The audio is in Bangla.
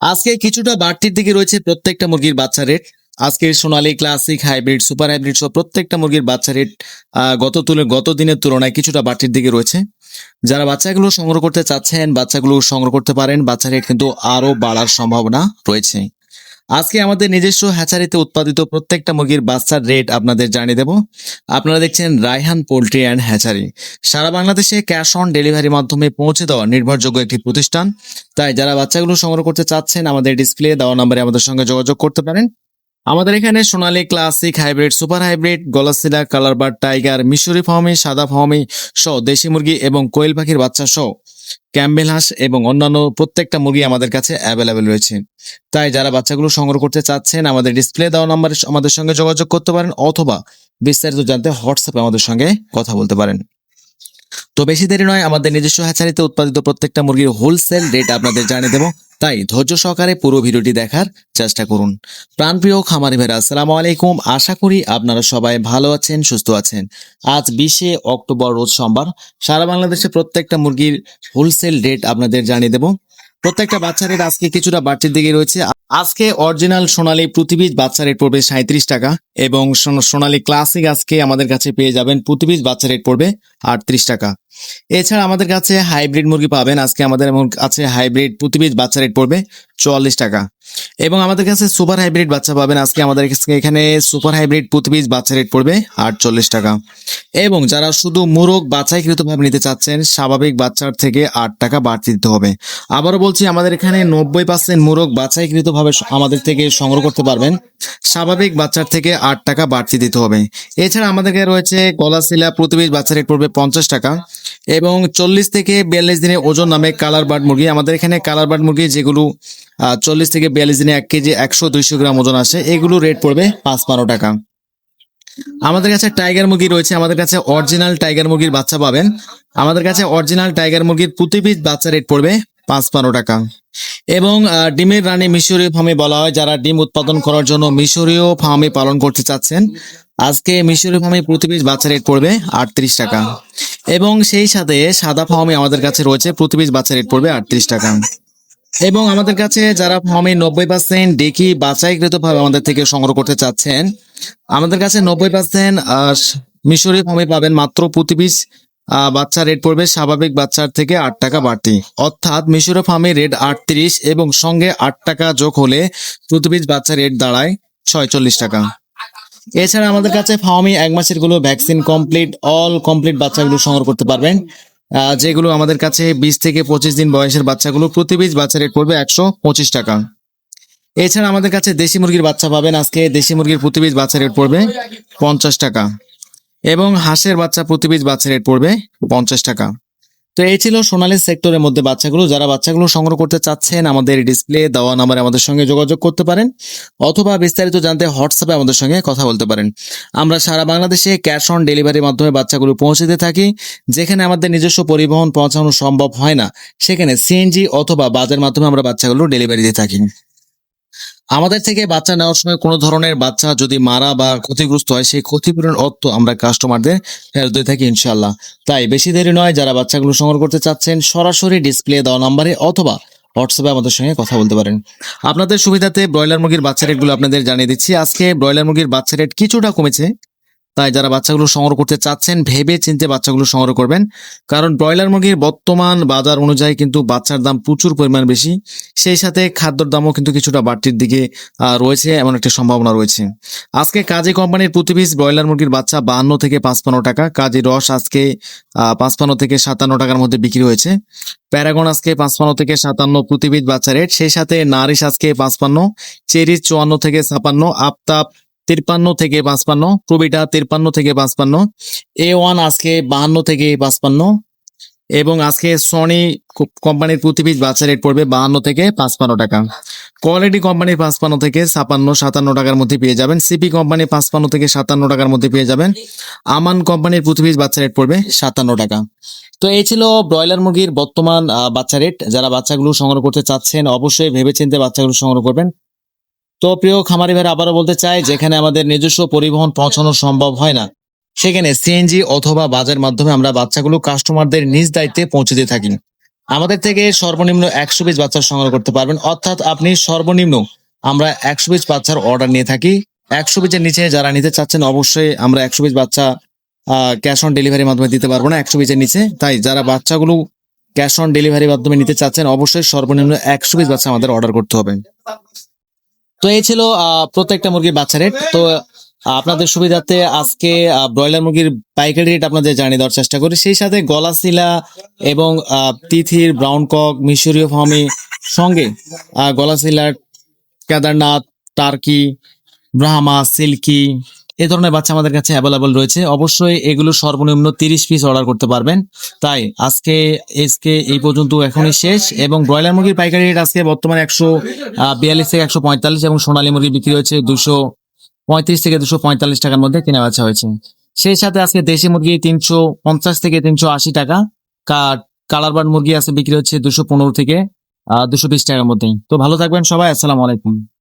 আজকে কিছুটা বাড়তির দিকে রয়েছে প্রত্যেকটা মুরগির বাচ্চা রেট আজকে Sonali classic hybrid super hybrid সহ প্রত্যেকটা মুরগির বাচ্চা রেট গত তুলে, গত দিনের তুলনায় কিছুটা বাড়তির দিকে রয়েছে। যারা বাচ্চাগুলো সংগ্রহ করতে চাচ্ছেন, বাচ্চাগুলো সংগ্রহ করতে পারেন, বাচ্চা রেট কিন্তু আরও বাড়ার সম্ভাবনা রয়েছে। আজকে আমাদের নিজস্ব হ্যাচারিতে উৎপাদিত প্রত্যেকটা মুরগির বাচ্চার রেট আপনাদের জানিয়ে দেব। আপনারা দেখছেন রায়হান পোল্ট্রি অ্যান্ড হ্যাচারি। সারা বাংলাদেশে ক্যাশ অন ডেলিভারির মাধ্যমে পৌঁছে দেওয়া নির্ভরযোগ্য একটি প্রতিষ্ঠান। তাই যারা বাচ্চাগুলো সংগ্রহ করতে চাচ্ছেন, আমাদের ডিসপ্লে দেওয়া নম্বরে আমাদের সঙ্গে যোগাযোগ করতে পারেন। আমাদের এখানে Sonali classic hybrid super hybrid গলাসিলা কালারবার টাইগার মিশরি ফার্মি সাদা ফার্মি সহ দেশি মুরগি এবং কোয়েল পাখির বাচ্চা সহ ক্যাম্বেল হাঁস এবং অন্যান্য প্রত্যেকটা মুরগি আমাদের কাছে অ্যাভেলেবেল রয়েছে। তাই যারা বাচ্চাগুলো সংগ্রহ করতে চাচ্ছেন, আমাদের ডিসপ্লে দেওয়া নম্বরে আমাদের সঙ্গে যোগাযোগ করতে পারেন অথবা বিস্তারিত জানতে হোয়াটসঅ্যাপে আমাদের সঙ্গে কথা বলতে পারেন। তো বেশি দেরি নয়, আমাদের নিজস্ব হ্যাচারিতে উৎপাদিত প্রত্যেকটা মুরগির হোলসেল রেট আপনাদের জানিয়ে দেবো। তাই ধৈর্য সহকারে পুরো ভিডিওটি দেখার চেষ্টা করুন। প্রাণপ্রিয় খামারি ভাইরা আসসালামু আলাইকুম। আশা করি আপনারা সবাই ভালো আছেন, সুস্থ আছেন। আজ বিশে অক্টোবর, রোজ সোমবার। সারা বাংলাদেশে প্রত্যেকটা মুরগির হোলসেল রেট আপনাদের জানিয়ে দেবো। প্রত্যেকটা বাচ্চা রেট আজকে কিছুটা বাড়তির দিকে রয়েছে। আজকে অরিজিনাল সোনালী প্রতিবীজ বাচ্চা রেট পড়বে সাঁত্রিশ টাকা। এবং সোন- সোনালী ক্লাসিক আজকে আমাদের কাছে পেয়ে যাবেন প্রতিবীজ বাচ্চা রেট পড়বে আটত্রিশ টাকা। এছাড়া আমাদের কাছে হাইব্রিড মুরগি পাবেন, আজকে আমাদের আছে হাইব্রিড প্রতিবীজ বাচ্চা রেট পড়বে চুয়াল্লিশ টাকা। এবং আমাদের কাছে সুপার হাইব্রিড বাচ্চা পাবেন, আজকে আমাদের কাছে এখানে সুপার হাইব্রিড প্রতিবীজ বাচ্চা রেট পড়বে আটচল্লিশ টাকা। এবং যারা শুধু মুরগ বাছাইকৃতভাবে নিতে চাচ্ছেন, স্বাভাবিক বাচ্চার থেকে আট টাকা বাড়তি দিতে হবে। আবারও বলছি, আমাদের এখানে নব্বই পার্সেন্ট মুরগ বাছাইকৃতভাবে আমাদের থেকে সংগ্রহ করতে পারবেন। স্বাভাবিক বাচ্চার থেকে আট টাকা বাড়তি দিতে হবে। এছাড়া আমাদের কাছে রয়েছে গলাশিলা প্রতিবীজ বাচ্চা রেট পড়বে পঞ্চাশ টাকা এবং চল্লিশ থেকে বিয়াল্লিশ দিনে ওজন নামে কালার বার্ড মুরগি। আমাদের এখানে কালার বার্ড মুরগি যেগুলো চল্লিশ থেকে বিয়াল্লিশ দিনে এক কেজি একশো দুইশো গ্রাম ওজন আসে এগুলো রেট পড়বে পাঁচ বারো টাকা। আমাদের কাছে টাইগার মুরগি রয়েছে, আমাদের কাছে অরিজিনাল টাইগার মুরগির বাচ্চা পাবেন। আমাদের কাছে অরিজিনাল টাইগার মুরগির প্রতি পিস বাচ্চা রেট পড়বে পাঁচ বারো টাকা। এবং ডিমের রানী মিশরীয় ফার্মে বলা হয় যারা ডিম উৎপাদন করার জন্য মিশরীয় ফার্মে পালন করতে চাচ্ছেন আজকে মিশরীয় ফার্মে প্রতি পিস বাচ্চা রেট পড়বে আটত্রিশ টাকা। এবং সেই সাথে সাদা ফার্মে আমাদের কাছে রয়েছে প্রতি পিস বাচ্চা রেট পড়বে আটত্রিশ টাকা। এবং আমাদের কাছে যারা ফার্মে নব্বই পার্সেন্ট ডেকি বাছাইকৃত ভাবে আমাদের থেকে সংগ্রহ করতে চাচ্ছেন আমাদের কাছে নব্বই পার্সেন্ট মিশরি ফার্মে পাবেন মাত্র প্রতি পিস আহ, বাচ্চা রেট পড়বে স্বাভাবিক বাচ্চার থেকে আট টাকা বাড়তি। অর্থাৎ মিশরি ফার্মে রেট আটত্রিশ এবং সঙ্গে আট টাকা যোগ হলে প্রতি পিস বাচ্চা রেট দাঁড়ায় ছয়চল্লিশ টাকা। এছাড়া আমাদের কাছে ফার্মি এক মাসেরগুলো ভ্যাকসিন কমপ্লিট, অল কমপ্লিট বাচ্চাগুলো সংগ্রহ করতে পারবেন। যেগুলো আমাদের কাছে বিশ থেকে পঁচিশ দিন বয়সের বাচ্চাগুলো প্রতি পিস বাচ্চা রেট পড়বে একশো পঁচিশ টাকা। এছাড়া আমাদের কাছে দেশি মুরগির বাচ্চা পাবেন, আজকে দেশি মুরগির প্রতি পিস বাচ্চা রেট পড়বে পঞ্চাশ টাকা। এবং হাঁসের বাচ্চা প্রতি পিস বাচ্চা রেট পড়বে পঞ্চাশ টাকা। তো এই ছিল সোনালী সেক্টরের মধ্যে বাচ্চাগুলো। যারা বাচ্চাগুলো সংগ্রহ করতে চাচ্ছেন, আমাদের ডিসপ্লে দেওয়া নাম্বারে আমাদের সঙ্গে যোগাযোগ করতে পারেন অথবা বিস্তারিত জানতে হোয়াটসঅ্যাপে আমাদের সঙ্গে কথা বলতে পারেন। আমরা সারা বাংলাদেশে ক্যাশ অন ডেলিভারির মাধ্যমে বাচ্চাগুলো পৌঁছে দিয়ে থাকি, যেখানে আমাদের নিজস্ব পরিবহন পৌঁছানো সম্ভব হয় না। সেখানে সিএনজি অথবা বাসের মাধ্যমে আমরা বাচ্চাগুলো ডেলিভারি দিয়ে থাকি। আমাদের থেকে বাচ্চা নেওয়ার সময় কোনো ধরনের বাচ্চা যদি মারা বা ক্ষতিগ্রস্ত হয়, সেই ক্ষতিপূরণ অর্থ আমরা কাস্টমারদের ফেরত দিয়ে থাকি ইনশাল্লাহ তাই বেশি দেরি নয়, যারা বাচ্চাগুলো সংগ্রহ করতে চাচ্ছেন, সরাসরি ডিসপ্লে দেওয়া নাম্বারে অথবা হোয়াটসঅ্যাপে আমাদের সঙ্গে কথা বলতে পারেন। আপনাদের সুবিধাতে ব্রয়লার মুরগির বাচ্চা রেটগুলো আপনাদের জানিয়ে দিচ্ছি। আজকে ব্রয়লার মুরগির বাচ্চা রেট কিছুটা কমেছে। তাই যারা বাচ্চাগুলো সংগ্রহ করতে চাচ্ছেন ভেবে চিনতে বাচ্চাগুলো সংগ্রহ করবেন। কারণ ব্রয়লার মুরগির বর্তমান বাজার অনুযায়ী কিন্তু বাচ্চার দাম প্রচুর পরিমাণ বেশি। সেই সাথে খাদ্যর দামও কিন্তু কিছুটা বাড়তির দিকে রয়েছে, এমন একটা সম্ভাবনা রয়েছে। আজকে কাজী কোম্পানির প্রতি ব্রয়লার মুরগির বাচ্চা বাহান্ন থেকে পাঁচপান্ন টাকা, কাজী রস আজকে পাঁচপান্ন থেকে সাতান্ন টাকার মধ্যে বিক্রি হয়েছে। প্যারাগন আজকে পাঁচপান্ন থেকে সাতান্ন প্রতি পিস বাচ্চা রেট, সেই সাথে নারিশ আজকে পাঁচপান্ন চেরিস চুয়ান্ন থেকে ছাপান্ন, আপতাপ তিরপান্ন থেকে পাঁচপান্ন, প্রবিটা তিরপান্ন থেকে পাঁচপান্ন, এ ওয়ান আজকে বাহান্ন থেকে পাঁচপান্ন, এবং আজকে সনি কোম্পানির প্রতি বাচ্চা রেট পড়বে বাহান্ন থেকে পাঁচপান্ন টাকা। কোয়ালিটি কোম্পানির পাঁচপান্ন থেকে ছাপান্ন, সাতান্ন টাকার মধ্যে পেয়ে যাবেন। সিপি কোম্পানি পাঁচপান্ন থেকে সাতান্ন টাকার মধ্যে পেয়ে যাবেন। আমান কোম্পানির প্রতি বাচ্চা রেট পড়বে সাতান্ন টাকা। তো এই ছিল ব্রয়লার মুরগির বর্তমান বাচ্চা রেট। যারা বাচ্চাগুলো সংগ্রহ করতে চাচ্ছেন, অবশ্যই ভেবেচিন্তে বাচ্চাগুলো সংগ্রহ করবেন। তো প্রিয় খামারি ভাইরা, আবারও বলতে চাই, যেখানে আমাদের নিজস্ব পরিবহন পৌঁছানো সম্ভব হয় না, সেখানে সিএনজি অথবা বাজার মাধ্যমে আমরা বাচ্চাগুলো কাস্টমারদের নিজ দায়িত্বে পৌঁছে দিয়ে থাকি। আমাদের থেকে সর্বনিম্ন একশো পিস বাচ্চা সংগ্রহ করতে পারবেন। অর্থাৎ আপনি সর্বনিম্ন আমরা একশো পিস বাচ্চার অর্ডার নিয়ে থাকি। একশো পিসের নিচে যারা নিতে চাচ্ছেন, অবশ্যই আমরা একশো পিস বাচ্চা ক্যাশ অন ডেলিভারির মাধ্যমে দিতে পারব না একশো পিসের নিচে। তাই যারা বাচ্চাগুলো ক্যাশ অন ডেলিভারির মাধ্যমে নিতে চাচ্ছেন, অবশ্যই সর্বনিম্ন একশো পিস বাচ্চা আমাদের অর্ডার করতে হবে। তো এই ছিল প্রত্যেকটা মুরগির বাচ্চা রেট তো আপনাদের সুবিধাতে আজকে ব্রয়লার মুরগির পাইকারি রেট আপনাদের জানিয়ে দেওয়ার চেষ্টা করি। সেই সাথে গলাশিলা এবং তিথির ব্রাউন কক মিশরীয় ফার্মি সঙ্গে গলাশিলা কেদারনাথ, টার্কি, ব্রাহ্মা, সিল্কি এ ধরনের বাচ্চা আমাদের কাছে অ্যাভেলেবল রয়েছে। অবশ্যই এগুলো সর্বনিম্ন তিরিশ পিস অর্ডার করতে পারবেন। তাই আজকে এসকে এই পর্যন্ত এখনই শেষ এবং ব্রয়লার মুরগির পাইকারি রেট আজকে বর্তমানে একশো বিয়াল্লিশ থেকে একশো পঁয়তাল্লিশ এবং সোনালী মুরগি বিক্রি হয়েছে দুশো পঁয়ত্রিশ থেকে দুশো পঁয়তাল্লিশ টাকার মধ্যে কেনা বেচা হয়েছে। সেই সাথে আজকে দেশি মুরগি তিনশো পঞ্চাশ থেকে তিনশো আশি টাকা। কালার বার্ড মুরগি আছে বিক্রি হচ্ছে দুশো পনেরো থেকে দুশো বিশ টাকার মধ্যেই। তো ভালো থাকবেন সবাই, আসসালামু আলাইকুম।